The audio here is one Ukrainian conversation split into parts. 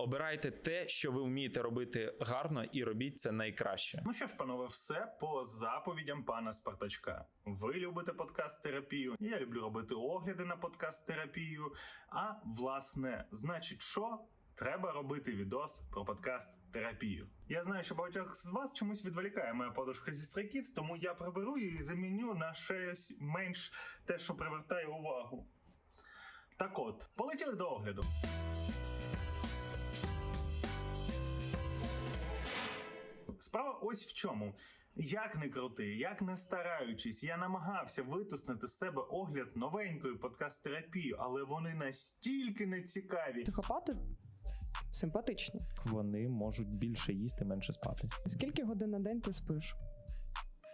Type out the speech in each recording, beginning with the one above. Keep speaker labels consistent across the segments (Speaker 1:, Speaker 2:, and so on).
Speaker 1: Обирайте те, що ви вмієте робити гарно, і робіть це найкраще.
Speaker 2: Ну що ж, панове, все по заповідям пана Спартачка. Ви любите подкаст-терапію. Я люблю робити огляди на подкаст-терапію. А власне, значить, що? Треба робити відос про подкаст-терапію. Я знаю, що багатьох з вас чомусь відволікає моя подушка зі стрейкіт, тому я приберу і заміню на щось менш те, що привертає увагу. Так от, полетіли до огляду. Ось в чому. Як не крути, як не стараючись, я намагався витиснути з себе огляд новенької подкаст-терапії, але вони настільки нецікаві.
Speaker 3: Психопати симпатичні.
Speaker 1: Вони можуть більше їсти, менше спати.
Speaker 3: Скільки годин на день ти спиш?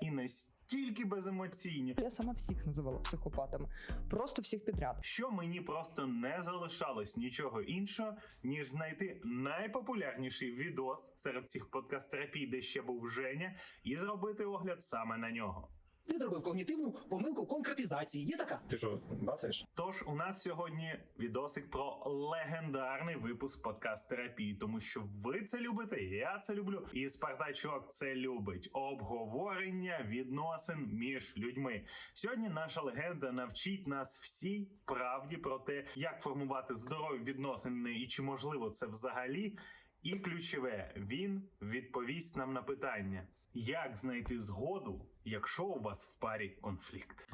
Speaker 2: і настільки беземоційні,
Speaker 3: Я сама всіх називала психопатами. Просто всіх підряд.
Speaker 2: що мені просто не залишалось нічого іншого, ніж знайти найпопулярніший відос серед всіх подкаст-терапій, де ще був Женя, і зробити огляд саме на нього.
Speaker 4: Ти зробив когнітивну помилку конкретизації. Є така?
Speaker 1: Ти що, бацаєш?
Speaker 2: Тож у нас сьогодні відосик про легендарний випуск подкаст терапії, тому що ви це любите, я це люблю, і Спартачок це любить. Обговорення відносин між людьми. Сьогодні наша легенда навчить нас всій правді про те, як формувати здорові відносини і чи можливо це взагалі. І ключове, він відповість нам на питання, як знайти згоду, якщо у вас в парі конфлікт.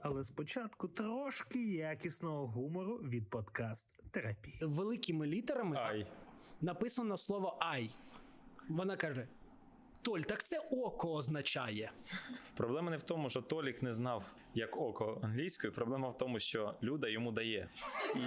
Speaker 2: Але спочатку трошки якісного гумору від подкаст терапії.
Speaker 4: Великими літерами
Speaker 1: Ай.
Speaker 4: написано слово ай. Вона каже: Толь, так це око означає.
Speaker 1: Проблема не в тому, що Толік не знав як око англійською. Проблема в тому, що Люда йому дає. І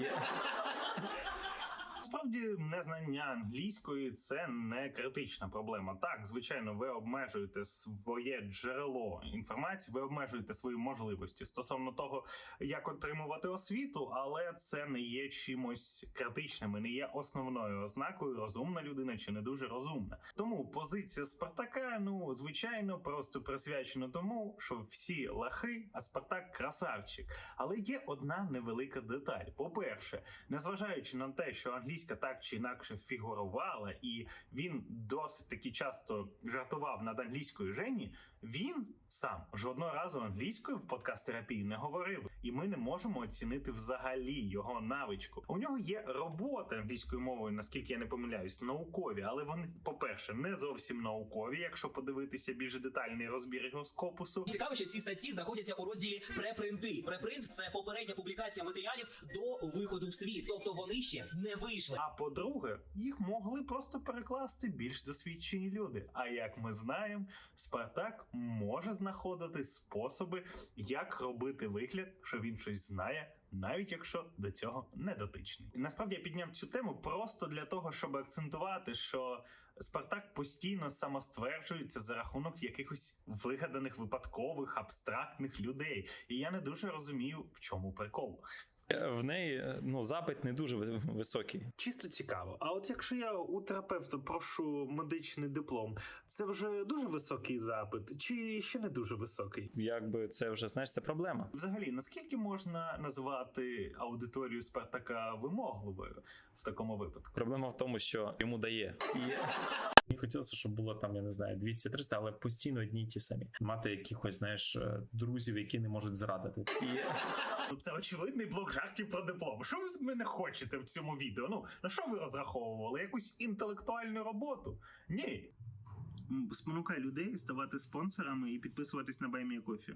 Speaker 2: Насправді, незнання англійської це не критична проблема. Так, звичайно, ви обмежуєте своє джерело інформації, ви обмежуєте свої можливості стосовно того, як отримувати освіту, але це не є чимось критичним і не є основною ознакою розумна людина чи не дуже розумна. Тому позиція Спартака, ну звичайно, просто присвячена тому, що всі лахи, а Спартак красавчик. Але є одна невелика деталь. По-перше, незважаючи на те, що англійська так чи інакше фігурувала, і він досить таки часто жартував над англійською Жені, він сам жодного разу англійською в подкаст терапії не говорив, і ми не можемо оцінити взагалі його навичку. У нього є роботи англійською мовою, наскільки я не помиляюсь, наукові, але вони, по-перше, не зовсім наукові, якщо подивитися більш детальний розбір його скопусу.
Speaker 5: Цікаво, що ці статті знаходяться у розділі препринти. Препринт це попередня публікація матеріалів до виходу в світ, тобто вони ще не вийшли.
Speaker 2: А по-друге, їх могли просто перекласти більш досвідчені люди. А як ми знаємо, Спартак може знаходити способи, як робити вигляд, що він щось знає. Навіть якщо до цього не дотичний, насправді я підняв цю тему просто для того, щоб акцентувати, що Спартак постійно самостверджується за рахунок якихось вигаданих випадкових абстрактних людей, і я не дуже розумію, в чому прикол.
Speaker 1: В неї ну, запит не дуже ви- високий.
Speaker 2: Чисто цікаво. А от якщо я у терапевта прошу медичний диплом, це вже дуже високий запит, чи ще не дуже високий?
Speaker 1: Якби це вже знаєш, це проблема.
Speaker 2: Взагалі, наскільки можна назвати аудиторію Спартака вимогливою в такому випадку?
Speaker 1: Проблема в тому, що йому дає.
Speaker 6: Мені хотілося, щоб було там, я не знаю, 200-300, але постійно одні й ті самі. Мати якихось, знаєш, е, друзів, які не можуть зрадити.
Speaker 2: Ну, Це очевидний блок жартів про диплом. Що ви від мене хочете в цьому відео? Ну на що ви розраховували? Якусь інтелектуальну роботу? Ні. Спонукай людей ставати спонсорами і підписуватись на Баймія Кофі.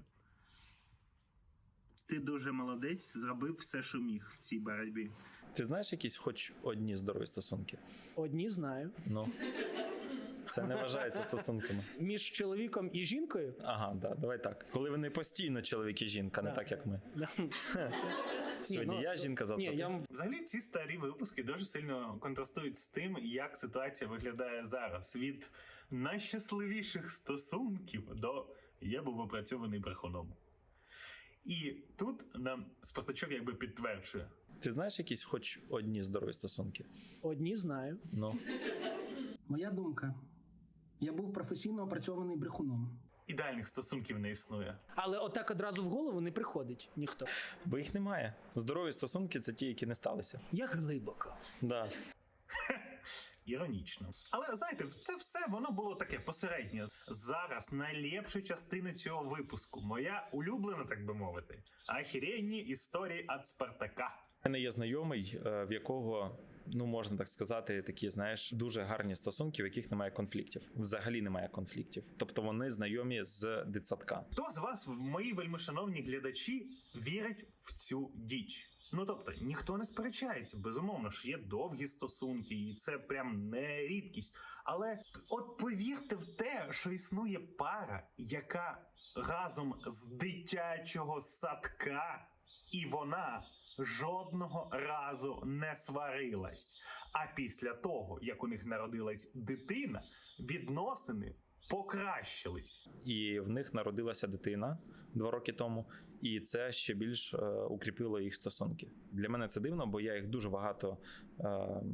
Speaker 2: Ти дуже молодець, зробив все, що міг в цій боротьбі.
Speaker 1: Ти знаєш якісь хоч одні здорові стосунки?
Speaker 4: Одні знаю.
Speaker 1: Ну. Це не вважається стосунками.
Speaker 4: Між чоловіком і жінкою.
Speaker 1: Ага, да, давай так. Коли вони постійно чоловік і жінка, не
Speaker 4: Да.
Speaker 1: так як ми.
Speaker 4: Да.
Speaker 1: Сьогодні
Speaker 4: ну,
Speaker 1: я жінка, завтра.
Speaker 4: Ні, я
Speaker 2: Взагалі, ці старі випуски дуже сильно контрастують з тим, як ситуація виглядає зараз. Від найщасливіших стосунків до я був опрацьований брехуном. І тут нам Спартачок якби підтверджує.
Speaker 1: Ти знаєш якісь хоч одні здорові стосунки?
Speaker 4: одні знаю.
Speaker 1: Ну.
Speaker 7: Моя думка. Я був професійно опрацьований брехуном.
Speaker 2: Ідеальних стосунків не існує.
Speaker 4: Але отак одразу в голову не приходить ніхто.
Speaker 1: Бо їх немає. Здорові стосунки це ті, які не сталися.
Speaker 4: Як глибоко.
Speaker 1: Да.
Speaker 2: Іронічно. Але знаєте, це все воно було таке посереднє. Зараз найліпша частина цього випуску. Моя улюблена, так би мовити, ахіренні історії від Спартака.
Speaker 1: Мене є знайомий, е, в якого, ну можна так сказати, такі, знаєш, дуже гарні стосунки, в яких немає конфліктів. Взагалі немає конфліктів. Тобто вони знайомі з дитсадка.
Speaker 2: Хто з вас, мої вельмишановні глядачі, вірить в цю діч? Ну тобто ніхто не сперечається, безумовно ж є довгі стосунки, і це прям не рідкість. Але от повірте в те, що існує пара, яка разом з дитячого садка, і вона жодного разу не сварилась. А після того, як у них народилась дитина, відносини покращились.
Speaker 1: І в них народилася дитина два роки тому, і це ще більш е, укріпило їх стосунки. Для мене це дивно, бо я їх дуже багато е,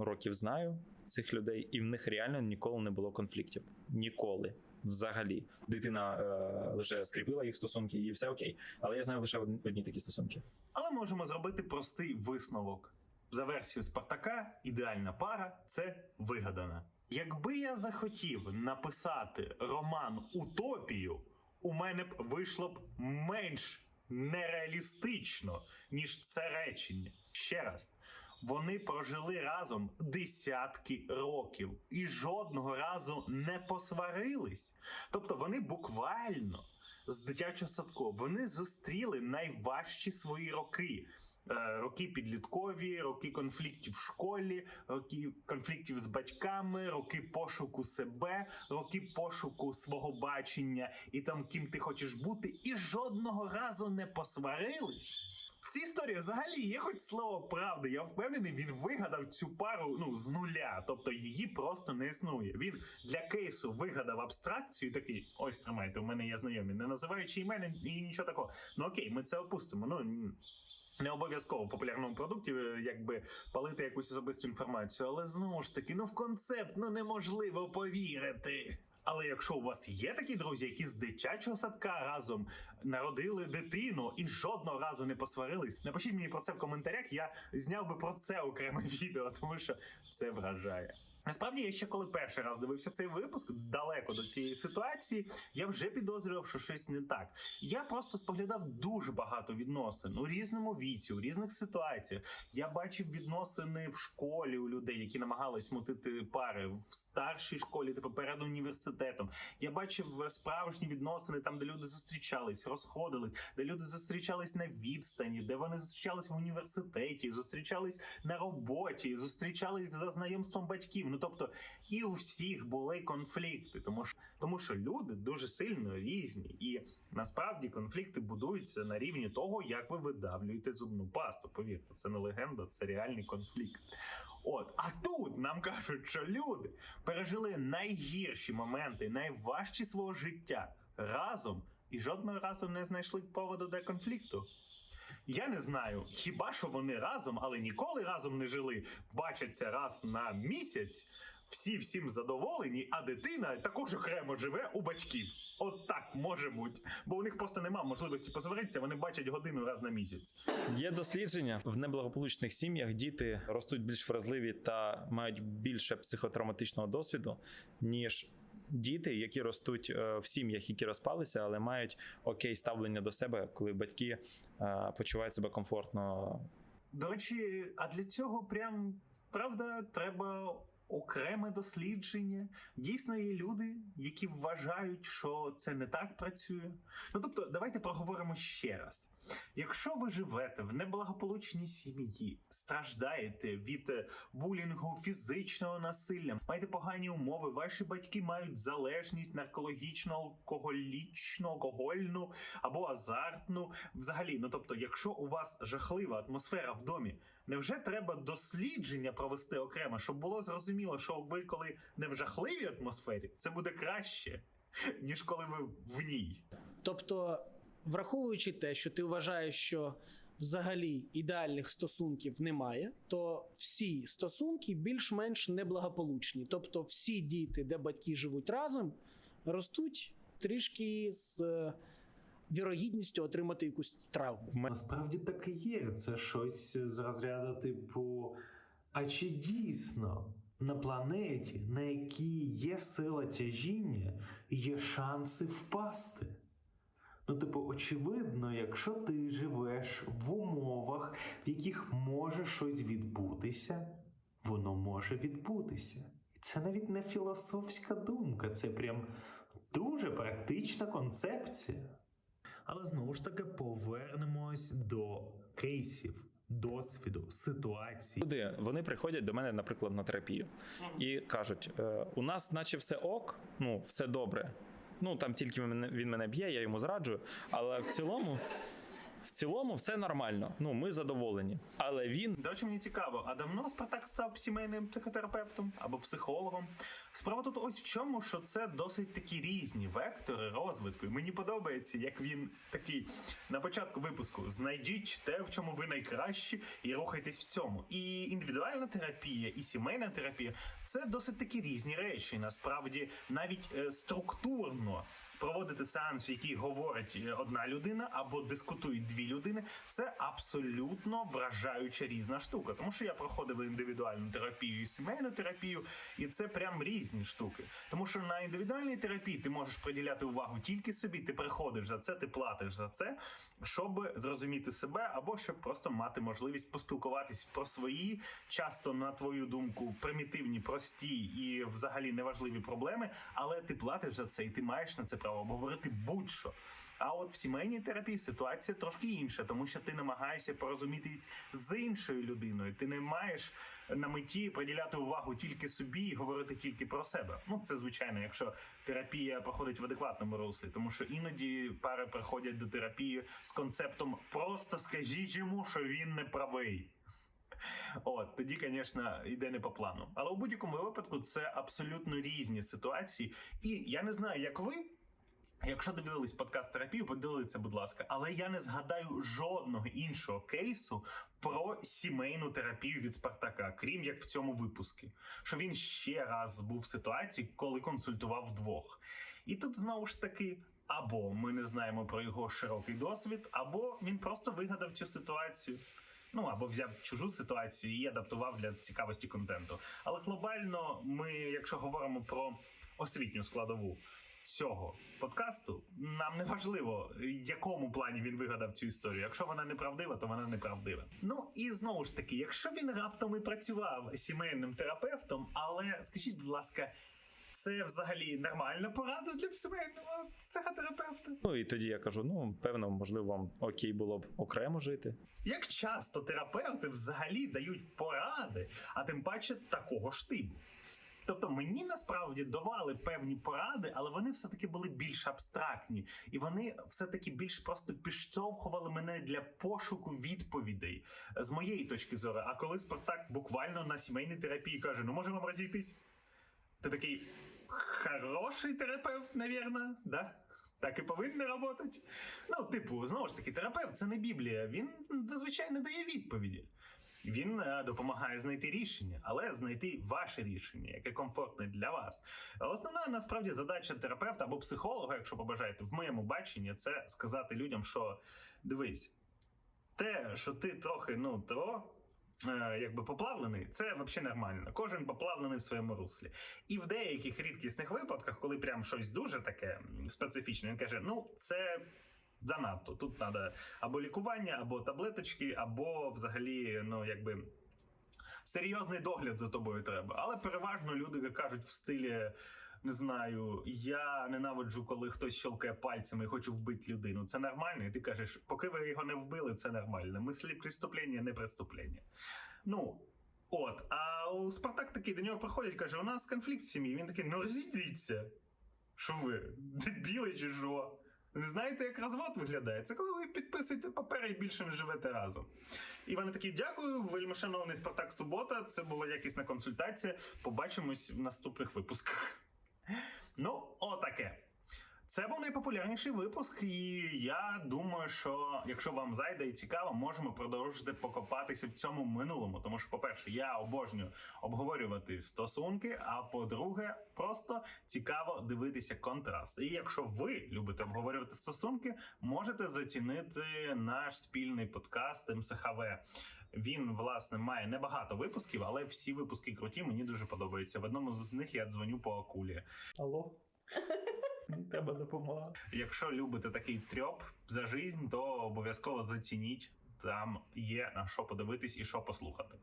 Speaker 1: років знаю, цих людей, і в них реально ніколи не було конфліктів. Ніколи. Взагалі, дитина е, лише скріпила їх стосунки, і все окей. Але я знаю лише одні, такі стосунки.
Speaker 2: Але можемо зробити простий висновок. За версією Спартака, ідеальна пара це вигадана. Якби я захотів написати роман Утопію, у мене б вийшло б менш нереалістично, ніж це речення. Ще раз. Вони прожили разом десятки років і жодного разу не посварились. Тобто вони буквально з дитячого садку вони зустріли найважчі свої роки. Е, Роки підліткові, роки конфліктів в школі, роки конфліктів з батьками, роки пошуку себе, роки пошуку свого бачення і там ким ти хочеш бути, і жодного разу не посварились. Ці історії взагалі є хоч слово правди. Я впевнений, він вигадав цю пару ну з нуля, тобто її просто не існує. Він для кейсу вигадав абстракцію. Такий ось тримайте. У мене є знайомі, не називаючи імен і нічого такого. Ну окей, ми це опустимо. Ну не обов'язково в популярному продукті, е, якби палити якусь особисту інформацію, але знову ж таки, ну в концепт ну неможливо повірити. Але якщо у вас є такі друзі, які з дитячого садка разом народили дитину і жодного разу не посварились, напишіть мені про це в коментарях. Я зняв би про це окреме відео, тому що це вражає. Насправді, я ще коли перший раз дивився цей випуск далеко до цієї ситуації, я вже підозрював, що щось не так. Я просто споглядав дуже багато відносин у різному віці, у різних ситуаціях. Я бачив відносини в школі у людей, які намагались мутити пари в старшій школі, типу перед університетом. Я бачив е, справжні відносини там, де люди зустрічались, розходились, де люди зустрічались на відстані, де вони зустрічались в університеті, зустрічались на роботі, зустрічались за знайомством батьків. Ну тобто, і у всіх були конфлікти, тому що тому що люди дуже сильно різні, і насправді конфлікти будуються на рівні того, як ви видавлюєте зубну пасту. Повірте, це не легенда, це реальний конфлікт. От, а тут нам кажуть, що люди пережили найгірші моменти, найважчі свого життя разом і жодного разу не знайшли поводу для конфлікту. Я не знаю, хіба що вони разом, але ніколи разом не жили, бачаться раз на місяць. Всі всім задоволені, а дитина також окремо живе у батьків. От так може бути. Бо у них просто немає можливості посваритися, вони бачать годину раз на місяць.
Speaker 1: Є дослідження в неблагополучних сім'ях. Діти ростуть більш вразливі та мають більше психотравматичного досвіду, ніж діти, які ростуть е, в сім'ях, які розпалися, але мають окей ставлення до себе, коли батьки е, почувають себе комфортно.
Speaker 2: До речі, а для цього прям правда треба окреме дослідження. Дійсно є люди, які вважають, що це не так працює. Ну тобто, давайте проговоримо ще раз. Якщо ви живете в неблагополучній сім'ї, страждаєте від е, булінгу, фізичного насилля, маєте погані умови, ваші батьки мають залежність наркологічну, алкоголічну, алкогольну або азартну. Взагалі, ну тобто, якщо у вас жахлива атмосфера в домі, невже треба дослідження провести окремо, щоб було зрозуміло, що ви коли не в жахливій атмосфері, це буде краще, ніж коли ви в ній.
Speaker 4: Тобто, враховуючи те, що ти вважаєш, що взагалі ідеальних стосунків немає, то всі стосунки більш-менш неблагополучні. Тобто, всі діти, де батьки живуть разом, ростуть трішки з е, вірогідністю отримати якусь травму.
Speaker 2: Насправді так і є. Це щось з розряду типу. А чи дійсно на планеті, на якій є сила тяжіння, є шанси впасти. Очевидно, якщо ти живеш в умовах, в яких може щось відбутися, воно може відбутися. І це навіть не філософська думка, це прям дуже практична концепція. Але знову ж таки повернемось до кейсів, досвіду, ситуації.
Speaker 1: Люди вони приходять до мене, наприклад, на терапію і кажуть: е, у нас, наче, все ок, ну все добре. Ну там тільки він мене б'є, я йому зраджую. Але в цілому, в цілому, все нормально. Ну, ми задоволені. Але він
Speaker 2: До речі, мені цікаво, а давно Спартак став сімейним психотерапевтом або психологом? Справа тут ось в чому, що це досить такі різні вектори розвитку. І мені подобається, як він такий на початку випуску: знайдіть те, в чому ви найкращі, і рухайтесь в цьому. І індивідуальна терапія, і сімейна терапія це досить такі різні речі. Насправді, навіть е, структурно. Проводити сеанс, в який говорить е, одна людина або дискутують дві людини, це абсолютно вражаюча різна штука. Тому що я проходив індивідуальну терапію і сімейну терапію, і це прям різні штуки. Тому що на індивідуальній терапії ти можеш приділяти увагу тільки собі, ти приходиш за це, ти платиш за це, щоб зрозуміти себе, або щоб просто мати можливість поспілкуватись про свої, часто на твою думку, примітивні, прості і взагалі неважливі проблеми, але ти платиш за це, і ти маєш на це право говорити будь-що. А от в сімейній терапії ситуація трошки інша, тому що ти намагаєшся порозумітись з іншою людиною. Ти не маєш на меті приділяти увагу тільки собі і говорити тільки про себе. Ну це звичайно, якщо терапія проходить в адекватному руслі, тому що іноді пари приходять до терапії з концептом просто скажіть йому, що він не правий. От тоді, звісно, йде не по плану. Але у будь-якому випадку це абсолютно різні ситуації. І я не знаю, як ви. Якщо дивились подкаст терапію, поділіться, будь ласка, але я не згадаю жодного іншого кейсу про сімейну терапію від Спартака, крім як в цьому випуску. Що він ще раз був в ситуації, коли консультував вдвох. І тут знову ж таки. Або ми не знаємо про його широкий досвід, або він просто вигадав цю ситуацію. Ну або взяв чужу ситуацію і адаптував для цікавості контенту. Але глобально, ми, якщо говоримо про освітню складову цього подкасту, нам не важливо, в якому плані він вигадав цю історію. Якщо вона неправдива, то вона неправдива. Ну і знову ж таки, якщо він раптом і працював сімейним терапевтом, але скажіть, будь ласка. Це взагалі нормальна порада для сімейного психотерапевта.
Speaker 1: ну і тоді я кажу: ну певно, можливо, вам окей було б окремо жити.
Speaker 2: Як часто терапевти взагалі дають поради, а тим паче такого ж типу? Тобто мені насправді давали певні поради, але вони все-таки були більш абстрактні, і вони все-таки більш просто підштовхували мене для пошуку відповідей з моєї точки зору. А коли Спартак буквально на сімейній терапії каже: Ну може вам розійтись? Ти такий хороший терапевт, навірно, да? Так і повинен працювати. Ну, типу, знову ж таки, терапевт це не Біблія. Він зазвичай не дає відповіді. Він е, допомагає знайти рішення, але знайти ваше рішення, яке комфортне для вас. Основна насправді задача терапевта або психолога, якщо побажаєте, в моєму баченні, це сказати людям, що дивись, те, що ти трохи ну тро. е, Якби поплавлений, це взагалі нормально. Кожен поплавлений в своєму руслі. І в деяких рідкісних випадках, коли прям щось дуже таке специфічне, він каже: ну, це занадто. Тут треба або лікування, або таблеточки, або взагалі, ну якби. Серйозний догляд за тобою треба. Але переважно люди кажуть в стилі. Не знаю, я ненавиджу, коли хтось щелкає пальцями і хочу вбити людину. Це нормально. І ти кажеш, поки ви його не вбили, це нормально. Мислі преступлення, не преступлення. Ну, от. А у Спартак такий до нього приходять, каже: у нас конфлікт в сім'ї. Він такий, ну розійдіться. Що ви? Дебіли чи що? Не знаєте, як розвод виглядає? Це коли ви підписуєте папери і більше не живете разом. І вони такі: дякую, вельмишановний Спартак Субота. Це була якісна консультація. Побачимось в наступних випусках. Ну, отаке. Це був найпопулярніший випуск, і я думаю, що якщо вам зайде і цікаво, можемо продовжити покопатися в цьому минулому. Тому що, по-перше, я обожнюю обговорювати стосунки. А по-друге, просто цікаво дивитися контраст. І якщо ви любите обговорювати стосунки, можете зацінити наш спільний подкаст МСХВ. Він власне має небагато випусків, але всі випуски круті. Мені дуже подобаються. В одному з них я дзвоню по акулі.
Speaker 1: Алло? Треба допомога.
Speaker 2: Якщо любите такий трьоп за жизнь, то обов'язково зацініть. Там є що подивитись і що послухати.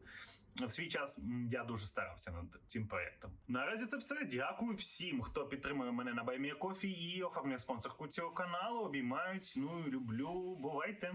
Speaker 2: В свій час я дуже старався над цим проєктом. Наразі це все. Дякую всім, хто підтримує мене на Баймія Кофі і оформляє спонсорку цього каналу. Обіймають, ціную, люблю. Бувайте!